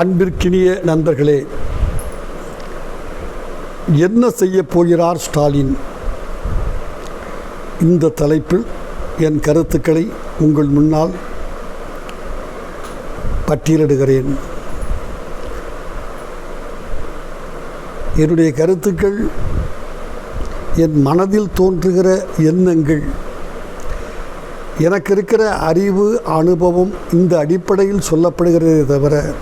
அன்பிற்கினிய நண்பர்களே என்ன செய்ய போகிறார் ஸ்டாலின்? இந்த தலைப்பில் என் கருத்துக்களை உங்கள் முன்னால் பட்டியலிடுகிறேன். என்னுடைய கருத்துக்கள் என் மனதில் தோன்றுகிற எண்ணங்கள் எனக்கு இருக்கிற அறிவு அனுபவம் இந்த அடிப்படையில் சொல்லப்படுகிறதே தவிர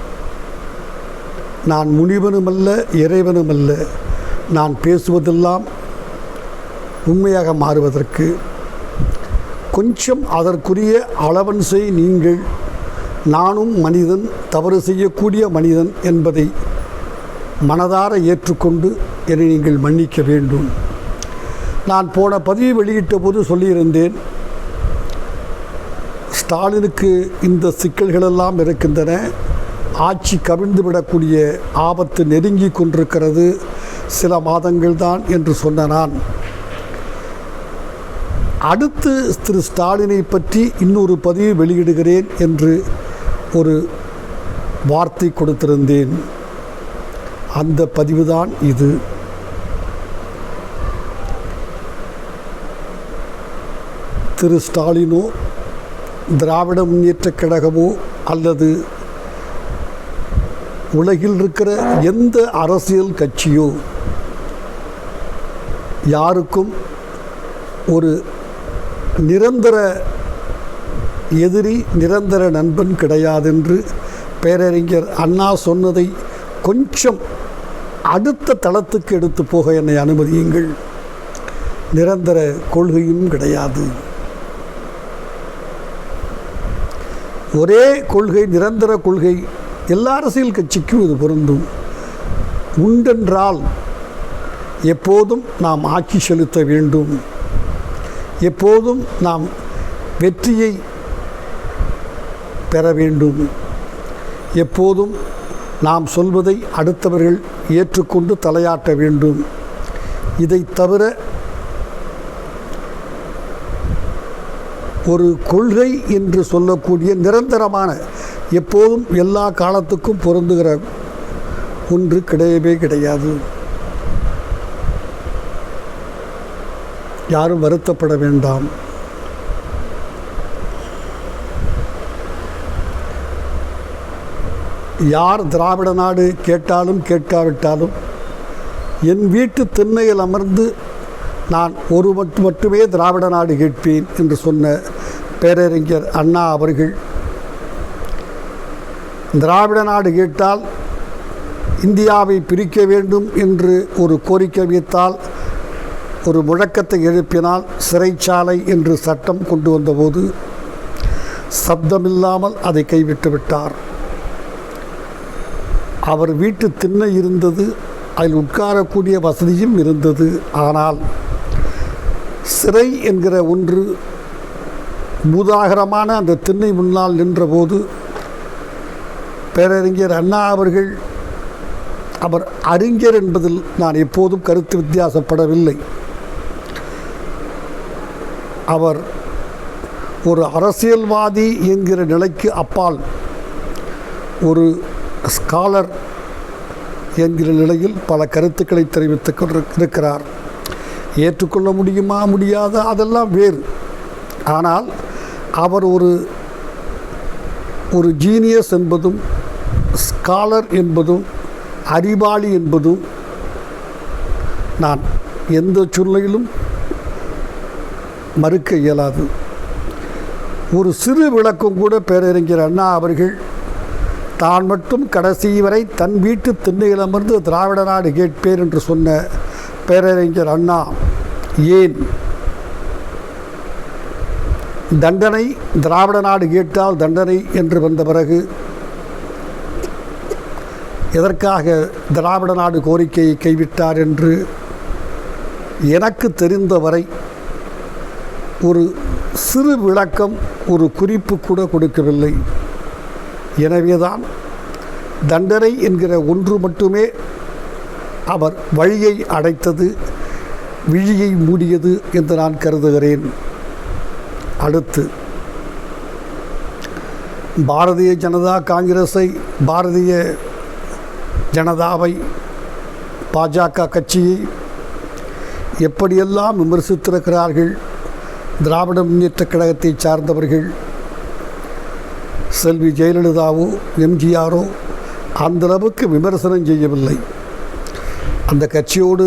நான் முனிவனுமல்ல இறைவனுமல்ல. நான் பேசுவதெல்லாம் உண்மையாக மாறுவதற்கு கொஞ்சம் அதற்குரிய அளவன்சை நீங்கள். நானும் மனிதன் தவறு செய்யக்கூடிய மனிதன் என்பதை மனதார ஏற்றுக்கொண்டு என்னை நீங்கள் மன்னிக்க வேண்டும். நான் போன பதிவு வெளியிட்ட போது சொல்லியிருந்தேன் ஸ்டாலினுக்கு இந்த சிக்கல்களெல்லாம் இருக்கின்றன. ஆட்சி கவிழ்ந்து விடக்கூடிய ஆபத்து நெருங்கி கொண்டிருக்கிறது சில மாதங்கள் தான் என்று சொன்ன நான். அடுத்து திரு ஸ்டாலினை பற்றி இன்னொரு பதிவு வெளியிடுகிறேன் என்று ஒரு வார்த்தை கொடுத்திருந்தேன். அந்த பதிவுதான் இது. திரு ஸ்டாலினோ திராவிட முன்னேற்றக் கழகமோ அல்லது உலகில் இருக்கிற எந்த அரசியல் கட்சியோ யாருக்கும் ஒரு நிரந்தர எதிரி நிரந்தர நண்பன் கிடையாதென்று பேரறிஞர் அண்ணா சொன்னதை கொஞ்சம் அடுத்த தளத்துக்கு எடுத்து போக என்னை அனுமதியுங்கள். நிரந்தர கொள்கையும் கிடையாது. ஒரே கொள்கை நிரந்தர கொள்கை எல்லா அரசியல் கட்சிக்கும் இது பொருந்தும். உண்டென்றால் எப்போதும் நாம் ஆட்சி செலுத்த வேண்டும். எப்போதும் நாம் வெற்றியை பெற வேண்டும். எப்போதும் நாம் சொல்வதை அடுத்தவர்கள் ஏற்றுக்கொண்டு தலையாட்ட வேண்டும். இதை தவிர ஒரு கொள்கை என்று சொல்லக்கூடிய நிரந்தரமான எப்போதும் எல்லா காலத்துக்கும் பொருந்துகிற ஒன்று கிடையவே கிடையாது. யாரும் வருத்தப்பட வேண்டாம். யார் திராவிட நாடு கேட்டாலும் கேட்காவிட்டாலும் என் வீட்டு திண்ணையில் அமர்ந்து நான் ஒரு மட்டு மட்டுமே திராவிட நாடு கேட்பேன் என்று சொன்ன பேரறிஞர் அண்ணா அவர்கள் திராவிட நாடு கேட்டால் இந்தியாவை பிரிக்க வேண்டும் என்று ஒரு கோரிக்கை வைத்தால் ஒரு முழக்கத்தை எழுப்பினால் சிறைச்சாலை என்று சட்டம் கொண்டு வந்தபோது சப்தமில்லாமல் அதை கைவிட்டு விட்டார். அவர் வீட்டு திண்ணை இருந்தது அதில் உட்காரக்கூடிய வசதியும் இருந்தது. ஆனால் சிறை என்கிற ஒன்று பூதாகரமான அந்த திண்ணை முன்னால் நின்றபோது பேரறிஞர் அண்ணா அவர்கள் அவர் அறிஞர் என்பதில் நான் எப்போதும் கருத்து வித்தியாசப்படவில்லை. அவர் ஒரு அரசியல்வாதி என்கிற நிலைக்கு அப்பால் ஒரு ஸ்காலர் என்கிற நிலையில் பல கருத்துக்களை தெரிவித்து கொண்டிருக்கிறார். ஏற்றுக்கொள்ள முடியுமா முடியாத அதெல்லாம் வேறு. ஆனால் அவர் ஒரு ஒரு ஜீனியஸ் என்பதும் ஸ்காலர் என்பதும் அறிவாளி என்பதும் நான் எந்த சூழ்நிலையிலும் மறுக்க இயலாது. ஒரு சிறு விளக்கம் கூட பேரறிஞர் அண்ணா அவர்கள் தான் மட்டும் கடைசி வரை தன் வீட்டு திண்ணையில் அமர்ந்து திராவிட நாடு கேட்பேன் என்று சொன்ன பேரறிஞர் அண்ணா ஏன்? தண்டனை திராவிட நாடு கேட்டால் தண்டனை என்று வந்த பிறகு எதற்காக திராவிட நாடு கோரிக்கையை கைவிட்டார் என்று எனக்கு தெரிந்தவரை ஒரு சிறு விளக்கம் ஒரு குறிப்பு கூட கொடுக்கவில்லை. எனவேதான் தண்டனை என்கிற ஒன்று மட்டுமே அவர் வழியை அடைத்தது விழியை மூடியது என்று நான் கருதுகிறேன். அடுத்து பாரதிய ஜனதா காங்கிரஸை பாரதிய ஜனதாவை பாஜக கட்சியை எப்படியெல்லாம் விமர்சித்திருக்கிறார்கள் திராவிட முன்னேற்ற கழகத்தை சார்ந்தவர்கள் செல்வி ஜெயலலிதாவோ எம்ஜிஆரோ அந்த அளவுக்கு விமர்சனம் செய்யவில்லை. அந்த கட்சியோடு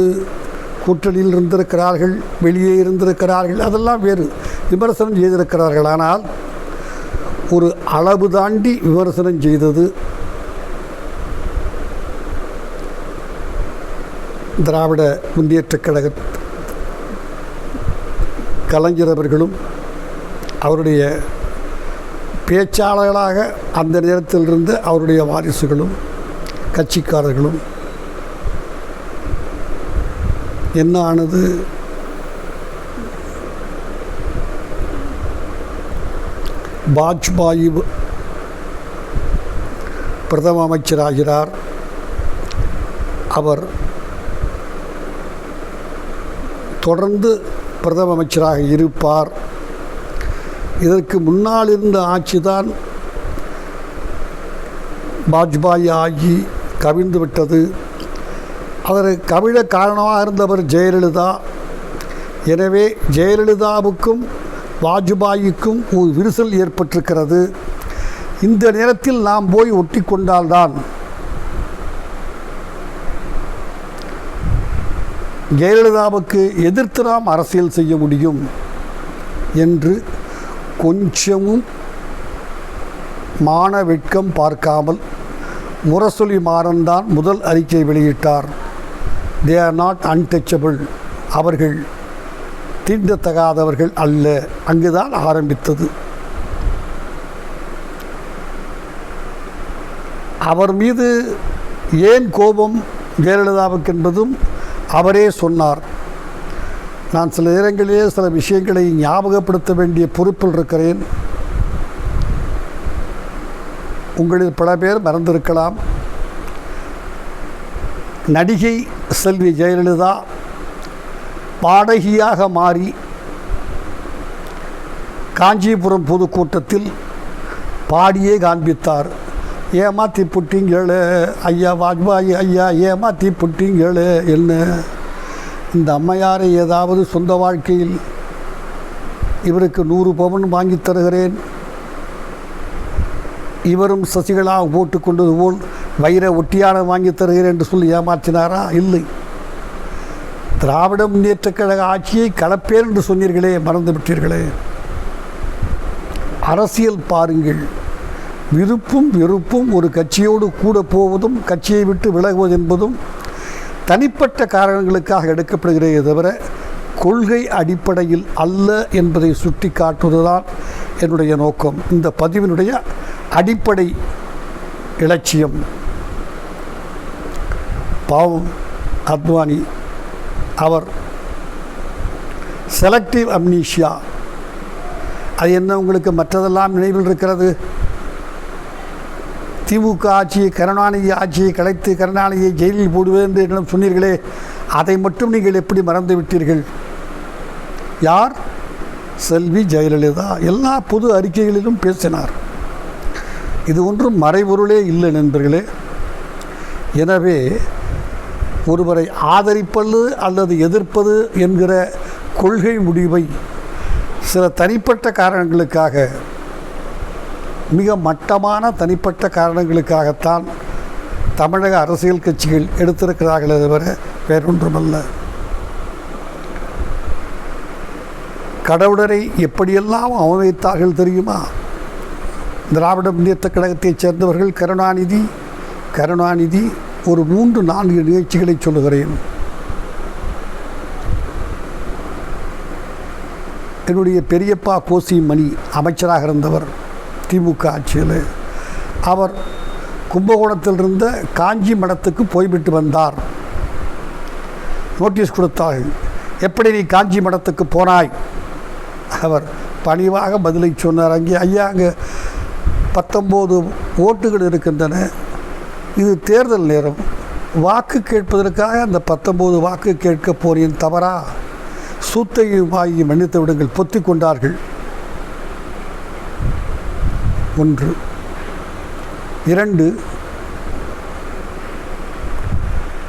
கூட்டணியில் இருந்திருக்கிறார்கள் வெளியே இருந்திருக்கிறார்கள் அதெல்லாம் வேறு விமர்சனம் செய்திருக்கிறார்கள். ஆனால் ஒரு அளவு தாண்டி விமர்சனம் செய்தது திராவிட முன்னேற்றக் கழக கலைஞர் அவர்களும் அவருடைய பேச்சாளர்களாக அந்த நேரத்தில் இருந்து அவருடைய வாரிசுகளும் கட்சிக்காரர்களும் என்ன ஆனது? வாஜ்பாயி பிரதம அமைச்சராகிறார். அவர் தொடர்ந்து பிரதம அமைச்சராக இருப்பார். இதற்கு முன்னால் இருந்த ஆட்சி தான் வாஜ்பாய் ஆகி கவிழ்ந்து விட்டது. அதற்கு கவிழ காரணமாக இருந்தவர் ஜெயலலிதா. எனவே ஜெயலலிதாவுக்கும் வாஜ்பாய்க்கும் ஒரு விரிசல் ஏற்பட்டிருக்கிறது. இந்த நேரத்தில் நாம் போய் ஒட்டி கொண்டால்தான் ஜெயலலிதாவுக்கு எதிர்த்து நாம் அரசியல் செய்ய முடியும் என்று கொஞ்சமும் மான வெட்கம் பார்க்காமல் முரசொலி மாறன்தான் முதல் அறிக்கை வெளியிட்டார். தே ஆர் நாட் அன்டச்சபிள் அவர்கள் தீண்டத்தகாதவர்கள் அல்ல. அங்குதான் ஆரம்பித்தது. அவர் மீது ஏன் கோபம் ஜெயலலிதாவுக்கு என்பதும் அவரே சொன்னார். நான் சில நேரங்களிலே சில விஷயங்களை ஞாபகப்படுத்த வேண்டிய பொறுப்பில் இருக்கிறேன். உங்களில் பல பேர் மறந்திருக்கலாம். நடிகை செல்வி ஜெயலலிதா பாடகியாக மாறி காஞ்சிபுரம் பொதுக்கூட்டத்தில் பாடியே காண்பித்தார். ஏமாத்தி புட்டிங்களே ஐயா வாஜ்பாய் ஐயா ஏமாத்தி புட்டிங்களே என்ன? இந்த அம்மையாரை ஏதாவது சொந்த வாழ்க்கையில் இவருக்கு நூறு பவன் வாங்கித் தருகிறேன். இவரும் சசிகலா போட்டுக்கொண்டது போல் வைர ஒட்டியானம் வாங்கித் தருகிறேன் என்று சொல்லி ஏமாற்றினாரா? இல்லை. திராவிட முன்னேற்றக் கழக ஆட்சியை கலப்பேர் என்று சொன்னீர்களே மறந்து விட்டீர்களே அரசியல் பாருங்கள். விருப்பும் வெறுப்பும் ஒரு கட்சியோடு கூட போவதும் கட்சியை விட்டு விலகுவது என்பதும் தனிப்பட்ட காரணங்களுக்காக எடுக்கப்படுகிறதே தவிர கொள்கை அடிப்படையில் அல்ல என்பதை சுட்டி காட்டுவதுதான் என்னுடைய நோக்கம். இந்த பதிவினுடைய அடிப்படை இலட்சியம். பாவம் அத்வானி அவர் செலக்டிவ் அம்னீஷியா அது என்ன உங்களுக்கு மற்றதெல்லாம் நினைவில் இருக்கிறது? திமுக ஆட்சியை கருணாநிதி ஆட்சியை கலைத்து கருணாநிதியை ஜெயிலில் போடுவேன் என்று என்னிடம் சொன்னீர்களே அதை மட்டும் நீங்கள் எப்படி மறந்து விட்டீர்கள்? யார்? செல்வி ஜெயலலிதா எல்லா பொது அறிக்கைகளிலும் பேசினார். இது ஒன்றும் மறைபொருளே இல்லை நண்பர்களே. எனவே ஒருவரை ஆதரிப்பது அல்லது எதிர்ப்பது என்கிற கொள்கை முடிவை சில தனிப்பட்ட காரணங்களுக்காக மிக மட்டமான தனிப்பட்ட காரணங்களுக்காகத்தான் தமிழக அரசியல் கட்சிகள் எடுத்திருக்கிறார்களே தவிர வேறொன்றுமல்ல. கடவுளரை எப்படியெல்லாம் அவமதித்தார்கள் தெரியுமா? திராவிட முன்னேற்ற கழகத்தைச் சேர்ந்தவர்கள் கருணாநிதி கருணாநிதி ஒரு மூன்று நான்கு நிகழ்ச்சிகளை சொல்லுகிறேன். என்னுடைய பெரியப்பா கோசி மணி அமைச்சராக இருந்தவர். திமுக ஆட்சியில் அவர் கும்பகோணத்தில் இருந்த காஞ்சி மடத்துக்கு போய்விட்டு வந்தார். நோட்டீஸ் கொடுத்தார்கள் எப்படி நீ காஞ்சி மடத்துக்கு போனாய்? அவர் பணிவாக பதிலை சொன்னார். அங்கே ஐயா அங்கே பத்தொம்போது ஓட்டுகள் இருக்கின்றன. இது தேர்தல் நேரம். வாக்கு கேட்பதற்காக அந்த பத்தொம்போது வாக்கு கேட்க போறேன் தவறா? சூத்தையும் வாயையும் மன்னித்து விடுங்கள் பொத்தி கொண்டார்கள். ஒன்று. இரண்டு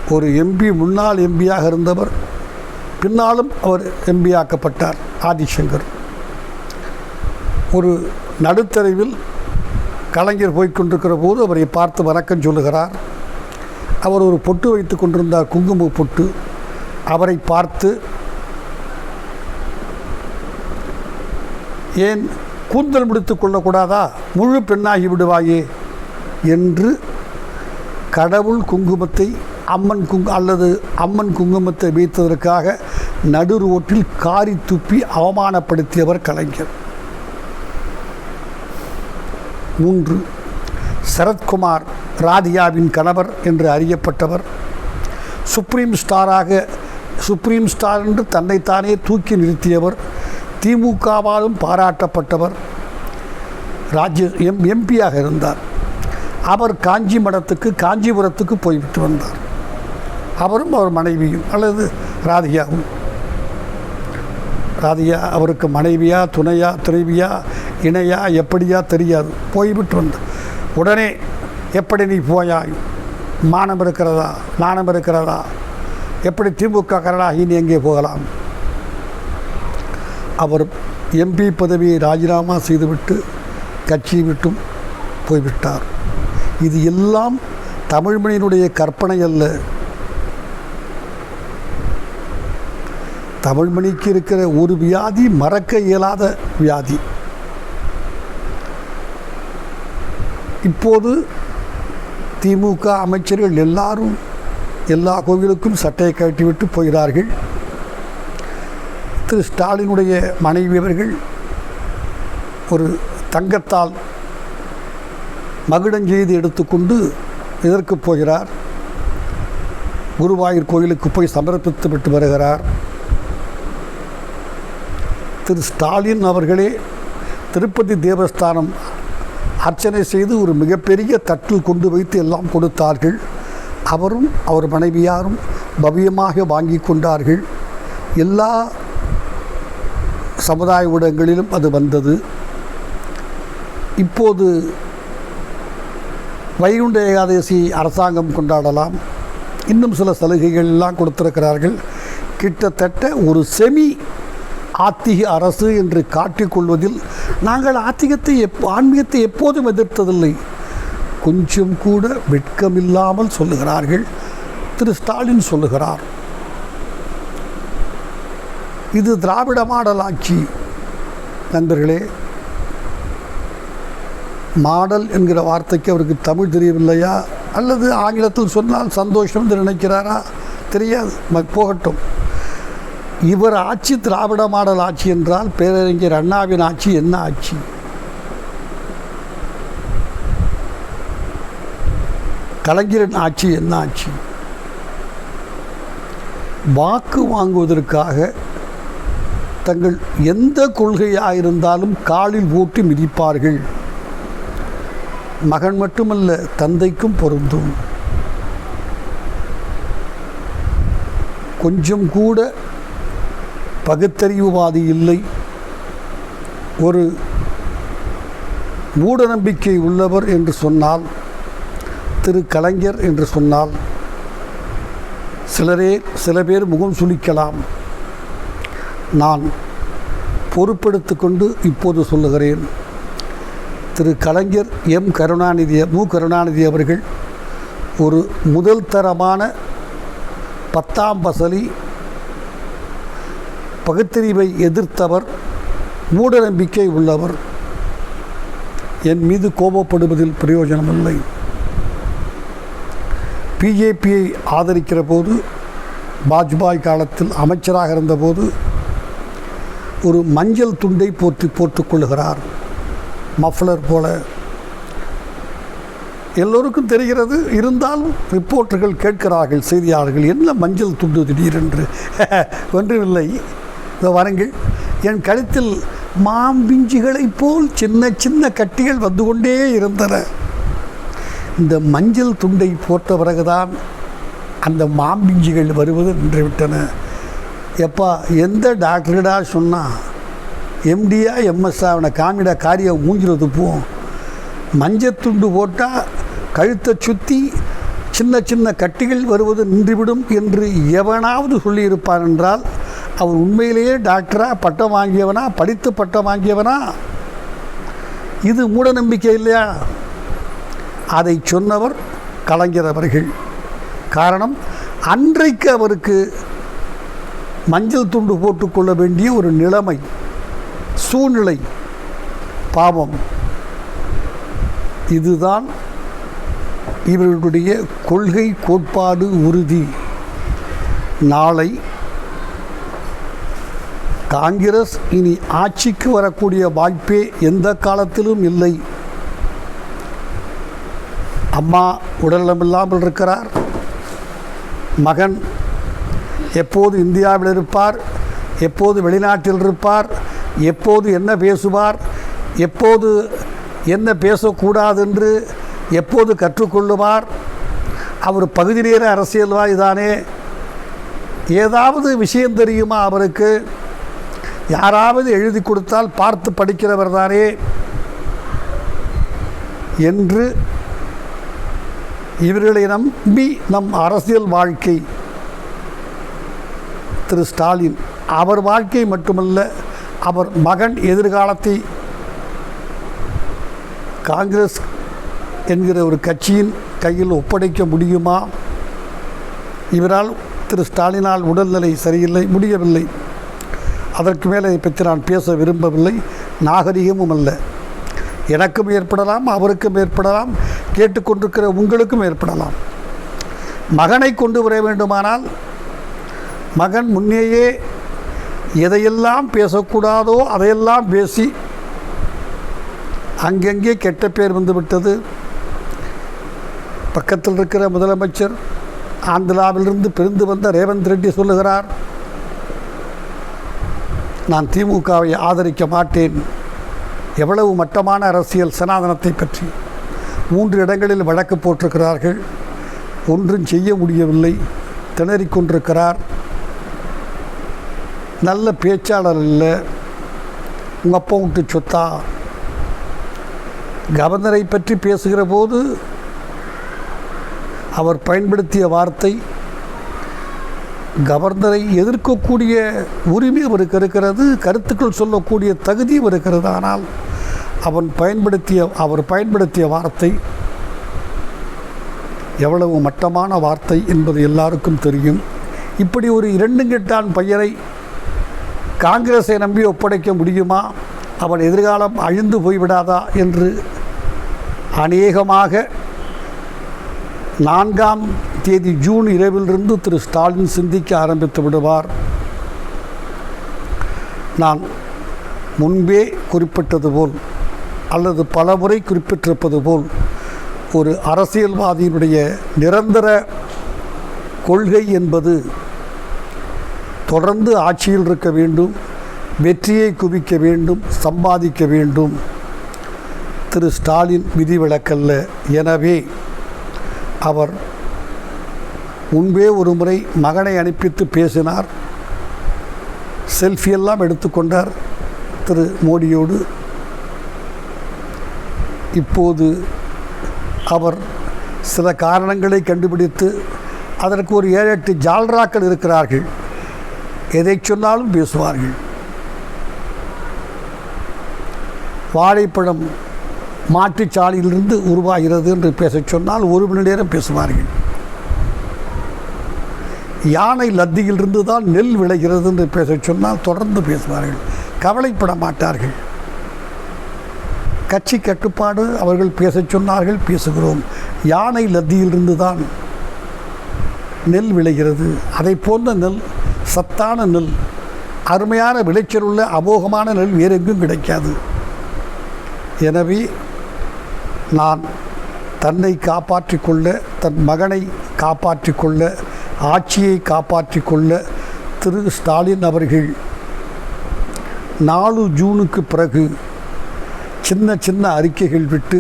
ஒரு எம்பி முன்னாள் எம்பியாக இருந்தவர் பின்னாலும் அவர் எம்பி ஆக்கப்பட்டார் ஆதிசங்கர். ஒரு நடுத்தரவில் கலைஞர் போய்கொண்டிருக்கிற போது அவரை பார்த்து வணக்கம் சொல்லுகிறார். அவர் ஒரு பொட்டு வைத்து கொண்டிருந்தார் குங்கும பொட்டு. அவரை பார்த்து ஏன் கூந்தல் முடித்து கொள்ளக்கூடாதா? முழு பெண்ணாகி விடுவாயே என்று கடவுள் குங்குமத்தை அம்மன் குங்கு அல்லது அம்மன் குங்குமத்தை வைத்ததற்காக நடு ரோட்டில் காரி துப்பி அவமானப்படுத்தியவர் கலைஞர். மூன்று சரத்குமார் ராதியாவின் கணவர் என்று அறியப்பட்டவர். சுப்ரீம் ஸ்டாராக சுப்ரீம் ஸ்டார் என்று தன்னைத்தானே தூக்கி நிறுத்தியவர். திமுகவாலும் பாராட்டப்பட்டவர் ராஜ்ய எம் எம்பியாக இருந்தார். அவர் காஞ்சி மடத்துக்கு காஞ்சிபுரத்துக்கு போய்விட்டு வந்தார். அவரும் அவர் மனைவியும் அல்லது ராதிகாவும். ராதியா அவருக்கு மனைவியா துணையா துணைவியா இணையா எப்படியா தெரியாது. போய்விட்டு வந்தார் உடனே எப்படி நீ போயாய்? மானம் இருக்கிறதா? நாணம் இருக்கிறதா? எப்படி திமுக கரடாகி நீ எங்கே போகலாம்? அவர் எம்பி பதவியை ராஜினாமா செய்துவிட்டு கட்சியை விட்டும் போய்விட்டார். இது எல்லாம் தமிழ்மணியினுடைய கற்பனை அல்ல. தமிழ்மணிக்கு இருக்கிற ஒரு வியாதி மறக்க இயலாத வியாதி. இப்போது திமுக அமைச்சர்கள் எல்லாரும் எல்லா கோவிலுக்கும் சட்டையை கட்டிவிட்டு போகிறார்கள். திரு ஸ்டாலினுடைய மனைவி அவர்கள் ஒரு தங்கத்தால் மகுடஞ்செய்து எடுத்துக்கொண்டு இதற்கு போகிறார். குருவாயூர் கோயிலுக்கு போய் சமர்ப்பித்து விட்டு வருகிறார். திரு ஸ்டாலின் அவர்களே திருப்பதி தேவஸ்தானம் அர்ச்சனை செய்து ஒரு மிகப்பெரிய தட்டில் கொண்டு வைத்து எல்லாம் கொடுத்தார்கள். அவரும் அவர் மனைவியாரும் பவ்யமாக வாங்கி கொண்டார்கள். எல்லா சமுதாய ஊடகங்களிலும் அது வந்தது. இப்போது வைகுண்ட ஏகாதசி அரசாங்கம் கொண்டாடலாம். இன்னும் சில சலுகைகள் எல்லாம் கொடுத்திருக்கிறார்கள். கிட்டத்தட்ட ஒரு செமி ஆத்திக அரசு என்று காட்டிக்கொள்வதில் நாங்கள் ஆத்திகத்தை எப் ஆன்மீகத்தை எப்போதும் எதிர்த்ததில்லை. கொஞ்சம் கூட வெட்கமில்லாமல் சொல்லுகிறார்கள். திரு ஸ்டாலின் சொல்லுகிறார். இது திராவிட மாடல் ஆட்சி நண்பர்களே. மாடல் என்கிற வார்த்தைக்கு அவருக்கு தமிழ் தெரியவில்லையா? அல்லது ஆங்கிலத்தில் சொன்னால் சந்தோஷம் என்று நினைக்கிறாரா? தெரியாது. போகட்டும். இவர் ஆட்சி திராவிட மாடல் ஆட்சி என்றால் பேரறிஞர் அண்ணாவின் ஆட்சி என்ன ஆட்சி? கலைஞரின் ஆட்சி என்ன ஆட்சி? வாக்கு வாங்குவதற்காக தங்கள் எந்த கொள்கையாக இருந்தாலும் காலில் ஊட்டி மிதிப்பார்கள். மகன் மட்டுமல்ல தந்தைக்கும் பொருந்தும். கொஞ்சம் கூட பகுத்தறிவுவாதி இல்லை. ஒரு மூடநம்பிக்கை உள்ளவர் என்று சொன்னால் திரு கலைஞர் என்று சொன்னால் சிலரே சில பேர் முகம் சுளிக்கலாம். நான் பொறுப்பெடுத்து கொண்டு இப்போது சொல்லுகிறேன். திரு கலைஞர் எம். கருணாநிதி மு. கருணாநிதி அவர்கள் ஒரு முதல் தரமான பத்தாம் பசலி பகுத்தறிவை எதிர்த்தவர் மூடநம்பிக்கை உள்ளவர். என் மீது கோபப்படுவதில் பிரயோஜனமில்லை. பிஜேபியை ஆதரிக்கிற போது வாஜ்பாய் காலத்தில் அமைச்சராக இருந்தபோது ஒரு மஞ்சள் துண்டை போற்றி போட்டுக்கொள்கிறார் மஃப்ளர் போல. எல்லோருக்கும் தெரிகிறது இருந்தாலும் ரிப்போர்ட்டர்கள் கேட்கிறார்கள் செய்தியாளர்கள் என்ன மஞ்சள் துண்டு திடீரென்று? ஒன்றுமில்லை. இதோ வரங்கள். என் கழுத்தில் மாம்பிஞ்சுகளைப் போல் சின்ன சின்ன கட்டிகள் வந்து கொண்டே இருந்தன. இந்த மஞ்சள் துண்டை போட்ட பிறகுதான் அந்த மாம்பிஞ்சுகள் வருவது நின்றுவிட்டன. எப்பா எந்த டாக்டர்டா சொன்னால் எம்டியா எம்எஸ்ஆ அவனை காமிடா காரியம் மூஞ்சில துப்புவோம் மஞ்சள் துண்டு போட்டால் கழுத்தை சுற்றி சின்ன சின்ன கட்டிகள் வருவது நின்றுவிடும் என்று எவனாவது சொல்லியிருப்பான் என்றால் அவர் உண்மையிலேயே டாக்டரா பட்டம் வாங்கியவனா படித்து பட்டம் வாங்கியவனா? இது மூட நம்பிக்கை இல்லையா? அதை சொன்னவர் கலைஞர் அவர்கள். காரணம் அன்றைக்கு அவருக்கு மஞ்சள் துண்டு போட்டுக்கொள்ள வேண்டிய ஒரு நிலைமை சூழ்நிலை பாவம். இதுதான் இவர்களுடைய கொள்கை கோட்பாடு உறுதி. நாளை காங்கிரஸ் இனி ஆட்சிக்கு வரக்கூடிய வாய்ப்பே எந்த காலத்திலும் இல்லை. அம்மா உடல்நலமில்லாமல் இருக்கிறார். மகன் எப்போது இந்தியாவில் இருப்பார் எப்போது வெளிநாட்டில் இருப்பார் எப்போது என்ன பேசுவார் எப்போது என்ன பேசக்கூடாது என்று எப்போது கற்றுக்கொள்ளுவார். அவர் பகுதி நேர அரசியல்வாதிதானே ஏதாவது விஷயம் தெரியுமா அவருக்கு? யாராவது எழுதி கொடுத்தால் பார்த்து படிக்கிறவர் தானே என்று இவர்களை நம்பி நம் அரசியல் வாழ்க்கை திரு ஸ்டாலின் அவர் வாழ்க்கை மட்டுமல்ல அவர் மகன் எதிர்காலத்தை காங்கிரஸ் என்கிற ஒரு கட்சியின் கையில் ஒப்படைக்க முடியுமா? இவரால் திரு ஸ்டாலினால் உடல்நிலை சரியில்லை முடியவில்லை. அதற்கு மேலே இதை பற்றி நான் பேச விரும்பவில்லை. நாகரிகமும் அல்ல. எனக்கும் ஏற்படலாம் அவருக்கும் ஏற்படலாம் கேட்டுக்கொண்டிருக்கிற உங்களுக்கும் ஏற்படலாம். மகனை கொண்டு வர வேண்டுமானால் மகன் முன்னேயே எதையெல்லாம் பேசக்கூடாதோ அதையெல்லாம் பேசி அங்கங்கே கெட்ட பேர் வந்துவிட்டது? பக்கத்தில் இருக்கிற முதலமைச்சர் ஆந்திராவிலிருந்து பிரிந்து வந்த ரேவந்த் ரெட்டி சொல்லுகிறார் நான் திமுகவை ஆதரிக்க மாட்டேன். எவ்வளவு மட்டமான அரசியல் சனாதனத்தை பற்றி மூன்று இடங்களில் வழக்கு போட்டிருக்கிறார்கள். ஒன்றும் செய்ய முடியவில்லை. திணறிக் கொண்டிருக்கிறார். நல்ல பேச்சாளர் இல்லை. உங்கள் அப்பா விட்டு சொத்தா? கவர்னரை பற்றி பேசுகிற போது அவர் பயன்படுத்திய வார்த்தை கவர்னரை எதிர்க்கக்கூடிய உரிமை அவருக்கு இருக்கிறது கருத்துக்கள் சொல்லக்கூடிய தகுதியும் இருக்கிறது ஆனால் அவன் பயன்படுத்திய அவர் பயன்படுத்திய வார்த்தை எவ்வளவு மட்டமான வார்த்தை என்பது எல்லாருக்கும் தெரியும். இப்படி ஒரு இரண்டு கெட்டான் பையனை காங்கிரஸை நம்பி ஒப்படைக்க முடியுமா? அவன் எதிர்காலம் அழிந்து போய்விடாதா என்று அநேகமாக நான்காம் தேதி ஜூன் இரவிலிருந்து திரு ஸ்டாலின் சிந்திக்க ஆரம்பித்து விடுவார். நான் முன்பே குறிப்பிட்டது போல் அல்லது பலமுறை குறிப்பிட்டிருப்பது போல் ஒரு அரசியல்வாதியினுடைய நிரந்தர கொள்கை என்பது தொடர்ந்து ஆட்சியில் இருக்க வேண்டும் வெற்றியை குவிக்க வேண்டும் சம்பாதிக்க வேண்டும். திரு ஸ்டாலின் விதிவிலக்கல்ல எனவே அவர் முன்பே ஒரு முறை மகனை அனுப்பித்து பேசினார். செல்ஃபியெல்லாம் எடுத்துக்கொண்டார் திரு மோடியோடு. இப்போது அவர் சில காரணங்களை கண்டுபிடித்து அதற்கு ஒரு ஏழு எட்டு ஜால்ராக்கள் இருக்கிறார்கள். எதை சொன்னாலும் பேசுவார்கள். வாழைப்பழம் மாட்டுச்சாலையிலிருந்து உருவாகிறது என்று பேச சொன்னால் ஒரு மணி நேரம் பேசுவார்கள். யானை லத்தியிலிருந்து தான் நெல் விளைகிறது என்று பேச சொன்னால் தொடர்ந்து பேசுவார்கள். கவலைப்பட மாட்டார்கள். கட்சி கட்டுப்பாடு அவர்கள் பேச சொன்னார்கள் பேசுகிறோம். யானை லத்தியிலிருந்து தான் நெல் விளைகிறது. அதை போன்ற நெல் சத்தான நெல் அருமையான விளைச்சல் உள்ள அமோகமான நெல் வேறு எங்கும் கிடைக்காது. எனவே நான் தன்னை காப்பாற்றிக் கொள்ள தன் மகனை காப்பாற்றிக் கொள்ள ஆட்சியை காப்பாற்றிக்கொள்ள திரு. ஸ்டாலின் அவர்கள் நாலு ஜூனுக்கு பிறகு சின்ன சின்ன அறிக்கைகள் விட்டு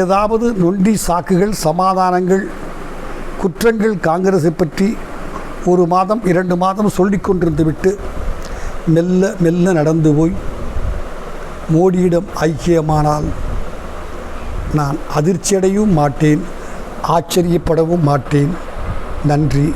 ஏதாவது நொண்டி சாக்குகள் சமாதானங்கள் குற்றங்கள் காங்கிரஸை பற்றி ஒரு மாதம் இரண்டு மாதம் சொல்லிக் கொண்டிருந்து விட்டு மெல்ல மெல்ல நடந்து போய் மோடியிடம் ஐக்கியமானால் நான் அதிர்ச்சியடையவும் மாட்டேன் ஆச்சரியப்படவும் மாட்டேன். நன்றி.